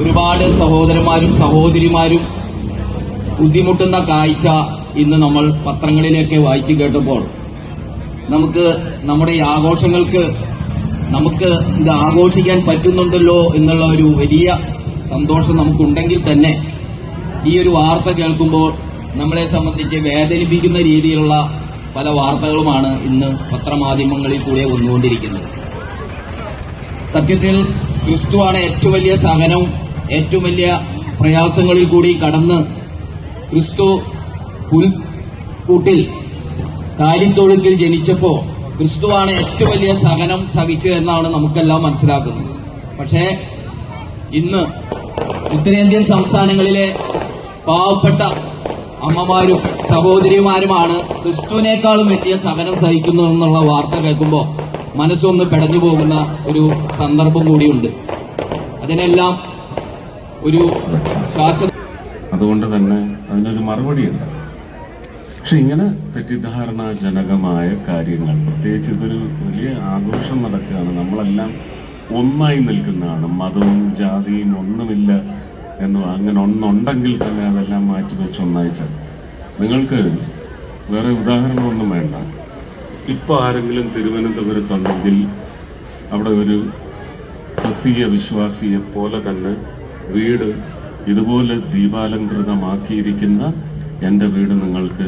ഒരുപാട് സഹോദരന്മാരും സഹോദരിമാരും ബുദ്ധിമുട്ടുന്ന കാഴ്ച ഇന്ന് നമ്മൾ പത്രങ്ങളിലൊക്കെ വായിച്ചു കേട്ടപ്പോൾ. നമുക്ക് നമ്മുടെ ഈ ആഘോഷങ്ങൾക്ക് നമുക്ക് ഇത് ആഘോഷിക്കാൻ പറ്റുന്നുണ്ടല്ലോ എന്നുള്ള ഒരു വലിയ സന്തോഷം നമുക്കുണ്ടെങ്കിൽ തന്നെ ഈ ഒരു വാർത്ത കേൾക്കുമ്പോൾ നമ്മളെ സംബന്ധിച്ച് വേദനിപ്പിക്കുന്ന രീതിയിലുള്ള പല വാർത്തകളുമാണ് ഇന്ന് പത്രമാധ്യമങ്ങളിൽ കൂടെ വന്നുകൊണ്ടിരിക്കുന്നത്. സത്യത്തിൽ ക്രിസ്തുവാണ് ഏറ്റവും വലിയ സഹനവും ഏറ്റവും വലിയ പ്രയാസങ്ങളിൽ കൂടി കടന്ന് ക്രിസ്തു പുൽക്കൂട്ടിൽ കാലിത്തൊഴുത്തിൽ ജനിച്ചപ്പോ ക്രിസ്തുവാണ് ഏറ്റവും വലിയ സഹനം സഹിച്ചത് എന്നാണ് നമുക്കെല്ലാം മനസ്സിലാക്കുന്നത്. പക്ഷേ ഇന്ന് ഉത്തരേന്ത്യൻ സംസ്ഥാനങ്ങളിലെ പാവപ്പെട്ട അമ്മമാരും സഹോദരിമാരുമാണ് ക്രിസ്തുവിനേക്കാളും വലിയ സഹനം സഹിക്കുന്നതെന്നുള്ള വാർത്ത കേൾക്കുമ്പോൾ മനസ്സൊന്ന് പെടഞ്ഞു പോകുന്ന ഒരു സന്ദർഭം കൂടിയുണ്ട്. അതിനെല്ലാം ഒരു ശ്വാസ അതുകൊണ്ട് തന്നെ അതിനൊരു മറുപടിയുണ്ട് പക്ഷെ ഇങ്ങനെ തെറ്റിദ്ധാരണാജനകമായ കാര്യങ്ങൾ പ്രത്യേകിച്ച് ഇതൊരു വലിയ ആഘോഷം നടക്കുകയാണ്. നമ്മളെല്ലാം ഒന്നായി നിൽക്കുന്നതാണ്. മതവും ജാതിയും ഒന്നുമില്ല എന്ന് അങ്ങനെ ഒന്നുണ്ടെങ്കിൽ തന്നെ അതെല്ലാം മാറ്റിവെച്ച് ഒന്നായി ചേർക്കും നിങ്ങൾക്ക് വേറെ ഉദാഹരണമൊന്നും വേണ്ട. ഇപ്പൊ ആരെങ്കിലും തിരുവനന്തപുരത്തുണ്ടെങ്കിൽ അവിടെ ഒരു ക്രിസ്തീയ വിശ്വാസിയെ പോലെ തന്നെ വീട് ഇതുപോലെ ദീപാലംകൃതമാക്കിയിരിക്കുന്ന എന്റെ വീട് നിങ്ങൾക്ക്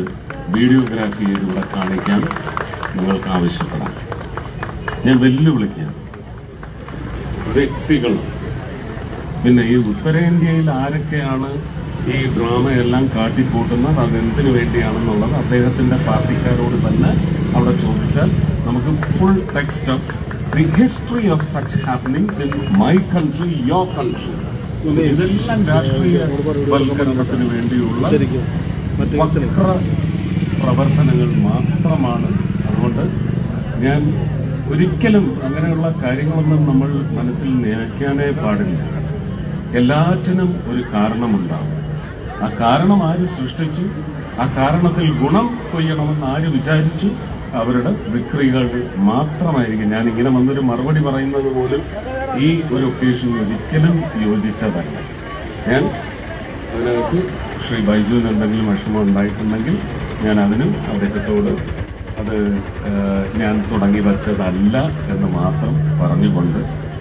വീഡിയോഗ്രാഫി ചെയ്തിവിടെ കാണിക്കാൻ നിങ്ങൾക്ക് ആവശ്യപ്പെടാം. ഞാൻ വെല്ലുവിളിക്കാം വ്യക്തികൾ. പിന്നെ ഈ ഉത്തരേന്ത്യയിൽ ആരൊക്കെയാണ് ഈ ഡ്രാമയെല്ലാം കാട്ടിക്കൂട്ടുന്നത്? അതെന്തിനു വേണ്ടിയാണെന്നുള്ളത് അദ്ദേഹത്തിന്റെ പാർട്ടിക്കാരോട് തന്നെ അവിടെ ചോദിച്ചാൽ നമുക്ക് full text of the history of such happenings in my country your country ഇതെല്ലാം രാഷ്ട്രീയ വൽക്കരണത്തിന് വേണ്ടിയുള്ള വക്ര പ്രവർത്തനങ്ങൾ മാത്രമാണ്. അതുകൊണ്ട് ഞാൻ ഒരിക്കലും അങ്ങനെയുള്ള കാര്യങ്ങളൊന്നും നമ്മൾ മനസ്സിൽ നിയമിക്കാനേ പാടില്ല. എല്ലാറ്റിനും ഒരു കാരണമുണ്ടാവും ആ കാരണം ആര് സൃഷ്ടിച്ചു? ആ കാരണത്തിൽ ഗുണം കൊയ്യണമെന്ന് ആര് വിചാരിച്ചു? അവരുടെ വിക്രികൾ മാത്രമായിരിക്കും. ഞാൻ ഇങ്ങനെ വന്നൊരു മറുപടി പറയുന്നത് പോലും ഈ ഒരു ഒക്കേഷൻ ഒരിക്കലും യോജിച്ചതല്ല. ഞാൻ അതിനകത്ത് ശ്രീ ബൈജുവിന് എന്തെങ്കിലും വിഷമം ഉണ്ടായിട്ടുണ്ടെങ്കിൽ ഞാൻ അതിനും അദ്ദേഹത്തോട് അത് ഞാൻ തുടങ്ങി വച്ചതല്ല എന്ന് മാത്രം പറഞ്ഞുകൊണ്ട്